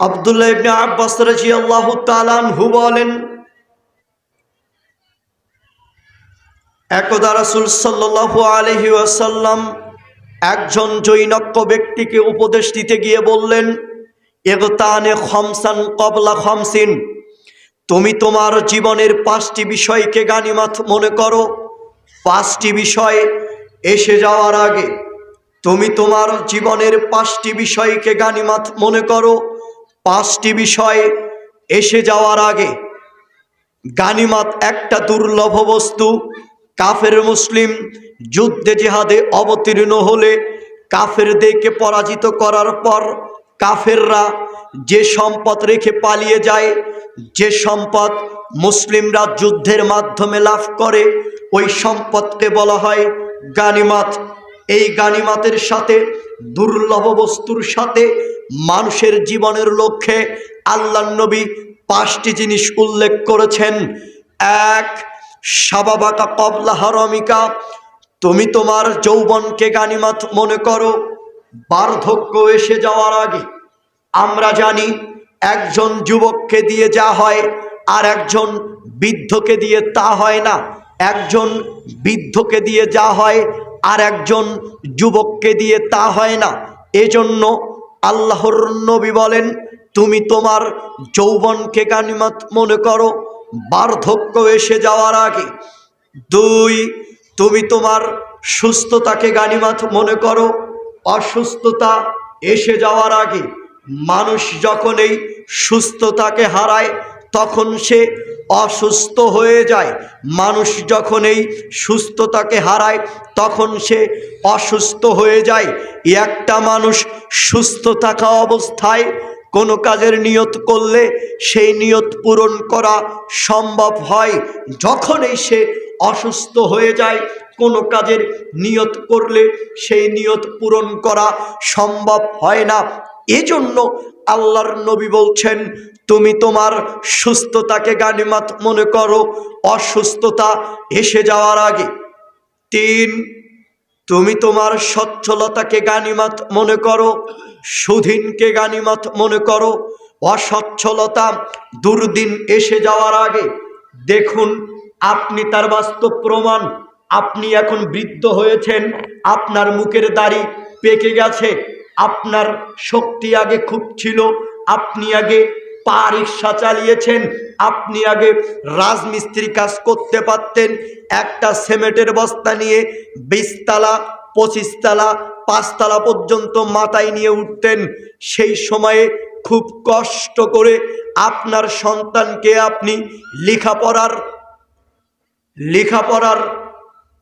আবদুল্লাহ ইবনে আব্বাস রাদিয়াল্লাহু তাআলা আনহু বলেন, একদা রাসূল সাল্লাল্লাহু আলাইহি ওয়াসাল্লাম একজন জৈনক্য ব্যক্তিকে উপদেশ দিতে গিয়ে বললেন এগতানে খমসান কবলা খমসিন, তুমি তোমার জীবনের পাঁচটি বিষয়কে গানিমাথ মনে করো। পাঁচটি বিষয় এসে যাওয়ার আগে তুমি তোমার জীবনের পাঁচটি বিষয়কে গানিমাথ মনে করো। পাঁচটি বিষয় এসে যাওয়ার আগে গানিমাত একটা দুর্লভ বস্তু, কাফের মুসলিম যুদ্ধে জিহাদে অবতীর্ণ হলে কাফেরদেরকে পরাজিত করার পর কাফেররা যে সম্পদ রেখে পালিয়ে যায়, যে সম্পদ মুসলিমরা যুদ্ধের মাধ্যমে লাভ করে, ওই সম্পদকে বলা হয় গানিমাত। এই গানিমাতের সাথে দুর্লভ বস্তুর সাথে মানুষের জীবনের লক্ষ্যে আল্লাহ নবী পাঁচটি জিনিস উল্লেখ করেছেন। এক সাবাবাকা কবলা হারমিকা, তুমি তোমার যৌবনকে গানিমাত মনে করো, বার্ধক্য এসে যাওয়ার আগে। আমরা জানি একজন যুবককে দিয়ে যা হয় আর একজন বৃদ্ধকে দিয়ে তা হয় না। একজন বৃদ্ধকে দিয়ে যা হয় আর একজন যুবককে দিয়ে তা হয় না। এজন্য আল্লাহর নবী বলেন, তুমি তোমার যৌবনকে গানিমাত মনে করো। বার্ধক্য এসে যাওয়ার আগে দুই, তুমি তোমার সুস্থতাকে গানিমাত মনে করো। অসুস্থতা এসে যাওয়ার আগে মানুষ যখন এই সুস্থতাকে হারায়, তখন সে অসুস্থ হয়ে যায়। মানুষ যখন এই সুস্থতাকে হারায়, তখন সে অসুস্থ হয়ে যায়। একটা মানুষ সুস্থ থাকা অবস্থায় কোনো কাজের নিয়ত করলে সেই নিয়ত পূরণ করা সম্ভব হয়। যখনই সে অসুস্থ হয়ে যায়, কোনো কাজের নিয়ত করলে সেই নিয়ত পূরণ করা সম্ভব হয় না। এজন্য আল্লাহর নবী বলছেন, তুমি তোমার সুস্থতাকে গানিমাত মনে করো, অসুস্থতা এসে যাওয়ার আগে। তিন, তুমি তোমার সচ্ছলতাকে গানিমাত মনে করো, সুধীনকে গানিমাত মনে করো, অসচ্ছলতা দুর্দিন এসে যাওয়ার আগে। দেখুন, আপনি তার বাস্তব প্রমাণ, আপনি এখন বৃদ্ধ হয়েছেন, আপনার মুখের দাড়ি পেকে গেছে আপনার শক্তি আগে খুব ছিল, আপনি আগে পা রিক্সা চালিয়েছেন, আপনি আগে রাজমিস্ত্রি কাজ করতে পারতেন, একটা সিমেন্টের বস্তা নিয়ে বিশতলা, পঁচিশতলা, পাঁচতলা পর্যন্ত মাথায় নিয়ে উঠতেন। সেই সময়ে খুব কষ্ট করে আপনার সন্তানকে আপনি লেখাপড়ার লেখাপড়ার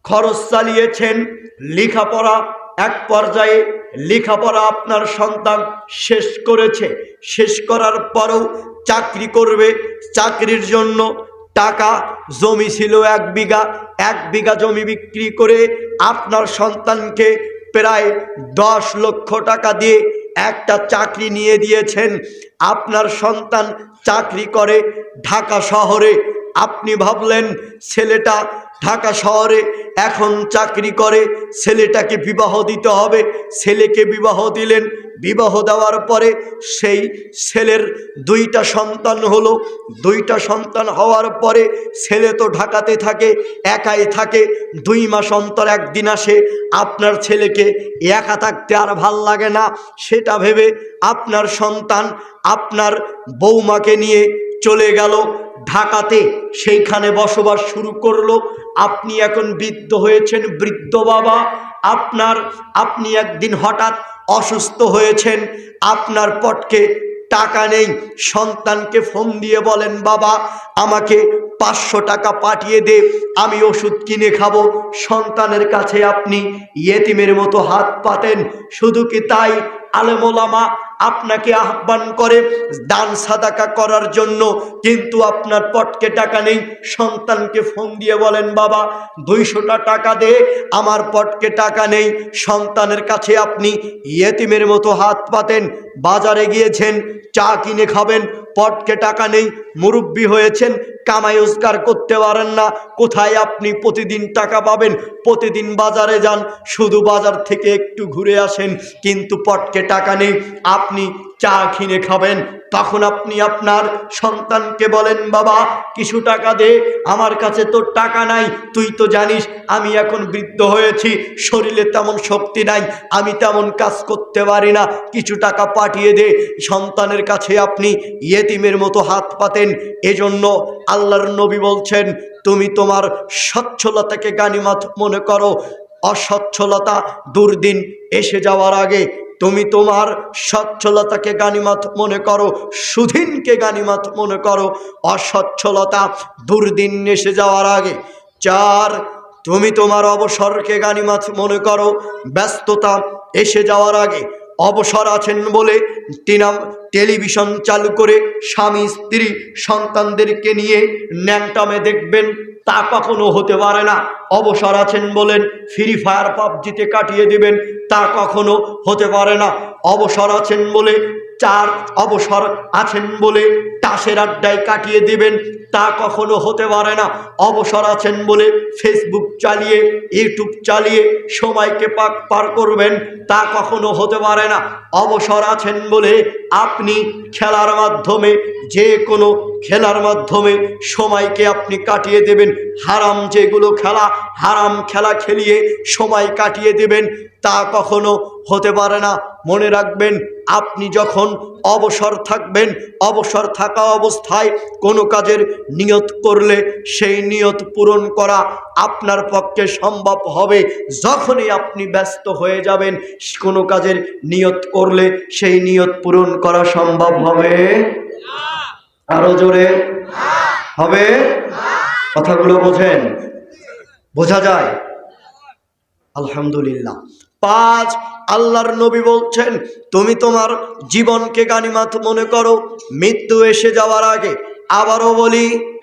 খরচ চালিয়েছেন। লেখাপড়া এক পর্যায়ে লেখাপড়া আপনার সন্তান শেষ করেছে, শেষ করার পরেও চাকরি করবে, চাকরির জন্য টাকা, জমি ছিল এক বিঘা এক বিঘা জমি বিক্রি করে আপনার সন্তানকে প্রায় দশ লক্ষ টাকা দিয়ে একটা চাকরি নিয়ে দিয়েছেন। আপনার সন্তান চাকরি করে ঢাকা শহরে। আপনি ভাবলেন, ছেলেটা ঢাকা শহরে এখন চাকরি করে, ছেলেটাকে বিবাহ দিতে হবে। ছেলেকে বিবাহ দিলেন, বিবাহ দেওয়ার পরে সেই ছেলের দুইটা সন্তান হলো। দুইটা সন্তান হওয়ার পরে ছেলে তো ঢাকাতে থাকে, একাই থাকে। দুই মাস অন্তর একদিন আসে, আপনার ছেলেকে একা থাকতে আর ভালো লাগে না। সেটা ভেবে আপনার সন্তান আপনার বৌমাকে নিয়ে চলে গেল। ঢাকাতে সেইখানে বসবাস শুরু করল। আপনি এখন বৃদ্ধ হয়েছেন, বৃদ্ধ বাবা। আপনার, আপনি একদিন হঠাৎ অসুস্থ হয়েছেন। আপনার পটকে টাকা নেই। সন্তানকে ফোন দিয়ে বলেন, বাবা, আমাকে পাঁচশো টাকা পাঠিয়ে দে, আমি ওষুধ কিনে খাব। সন্তানের কাছে আপনি ইয়েতিমের মতো হাত পাতেন। শুধু কি তাই? আলেমোলামা আপনাকে আহ্বান করে দান সাদাকা করার জন্য। কিন্তু আপনার পটকে টাকা নেই। সন্তানকে ফোন দিয়ে বলেন, বাবা, দুইশোটা টাকা দে, আমার পটকে টাকা নেই। সন্তানের কাছে আপনি ইয়েতিমের মতো হাত পাতেন, বাজারে গিয়েছেন, চা কিনে খাবেন, পটকে টাকা নেই, মুরব্বী হয়েছেন, কামাই রোজগার করতে পারেন না। কোথায় আপনি প্রতিদিন টাকা পাবেন? প্রতিদিন বাজারে যান, শুধু বাজার থেকে একটু ঘুরে আসেন। কিন্তু পটকে টাকা নেই। আপনি চা কিনে খাবেন, তখন আপনি আপনার সন্তানকে বলেন, বাবা, কিছু টাকা দে, আমার কাছে তো টাকা নাই, তুই তো জানিস আমি এখন বৃদ্ধ হয়েছি, শরীরে তেমন শক্তি নাই, আমি তেমন কাজ করতে পারি না, কিছু টাকা পাঠিয়ে দে। সন্তানের কাছে আপনি ইয়েতিমের মতো হাত পাতেন। এজন্য আল্লাহর নবী বলছেন, তুমি তোমার সচ্ছলতাকে গানিমাত মনে করো। অসচ্ছলতা দুর্দিন এসে যাওয়ার আগে তুমি তোমার সচ্ছলতাকে গানিমাত মনে করো, সুধীনকে গানিমাত মনে করো। অসচ্ছলতা দুর্দিন এসে যাওয়ার আগে, চার, তুমি তোমার অবসরকে গানিমাত মনে করো। ব্যস্ততা এসে যাওয়ার আগে অবসর আছেন বলে টিনাম টেলিভিশন চালু করে স্বামী, স্ত্রী, সন্তানদেরকে নিয়ে ন্যাংটামে দেখবেন। তা কখনো হতে পারে না। অবসর আছেন বলেন ফ্রি ফায়ার পাবজিতে কাটিয়ে দিবেন, তা কখনো হতে পারে না। অবসর আছেন বলে, চার অবসর আছেন বলে, তাসের আড্ডায় কাটিয়ে দিবেন, তা কখনো হতে পারে না। অবসর আছেন বলে ফেসবুক চালিয়ে ইউটিউব চালিয়ে সময়কে পাক পার করবেন, তা কখনো হতে পারে না। অবসর আছেন বলে, আপনি খেলার মাধ্যমে যে কোনো খেলার মাধ্যমে সময়কে আপনি কাটিয়ে দেবেন। হারাম যেগুলো খেলা, হারাম খেলা খেলিয়ে সময় কাটিয়ে দেবেন, তা কখনো হতে পারে না। মনে রাখবেন, আপনি যখন অবসর থাকবেন, অবসর থাকা অবস্থায় কোনো কাজের নিয়ত করলে সেই নিয়ত পূরণ করা আপনার পক্ষে সম্ভব হবে। যখনই আপনি ব্যস্ত হয়ে যাবেন, কোনো কাজের নিয়ত করলে সেই নিয়ত পূরণ করা সম্ভব হবে। আরও জোরে। হবে? কথাগুলো বোঝেন। বোঝা যায়? আলহামদুলিল্লাহ। পাঁচ, আল্লাহর নবী বলছেন, তুমি তোমার জীবনকে গানিমাত মনে করো। মৃত্যু এসে যাওয়ার আগে আবারও বলি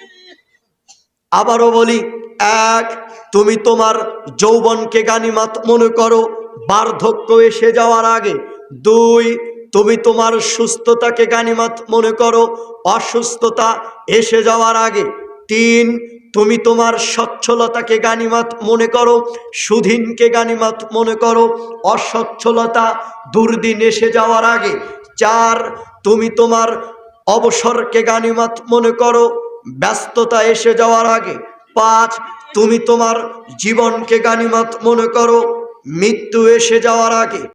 আবারও বলি, এক, তুমি তোমার যৌবনকে গানিমাত মনে করো। বার্ধক্য এসে যাওয়ার আগে। দুই তুমি তোমার সুস্থতাকে গানিমাত মনে করো, অসুস্থতা এসে যাওয়ার আগে। তিন, তুমি তোমার সচ্ছলতাকে গানিমাত মনে করো, সুধীনকে গানিমাত মনে করো, অসচ্ছলতা দুর্দিন এসে যাওয়ার আগে। চার, তুমি তোমার অবসরকে গানিমাত মনে করো, ব্যস্ততা এসে যাওয়ার আগে। পাঁচ, তুমি তোমার জীবনকে গানিমাত মনে করো, মৃত্যু এসে যাওয়ার আগে।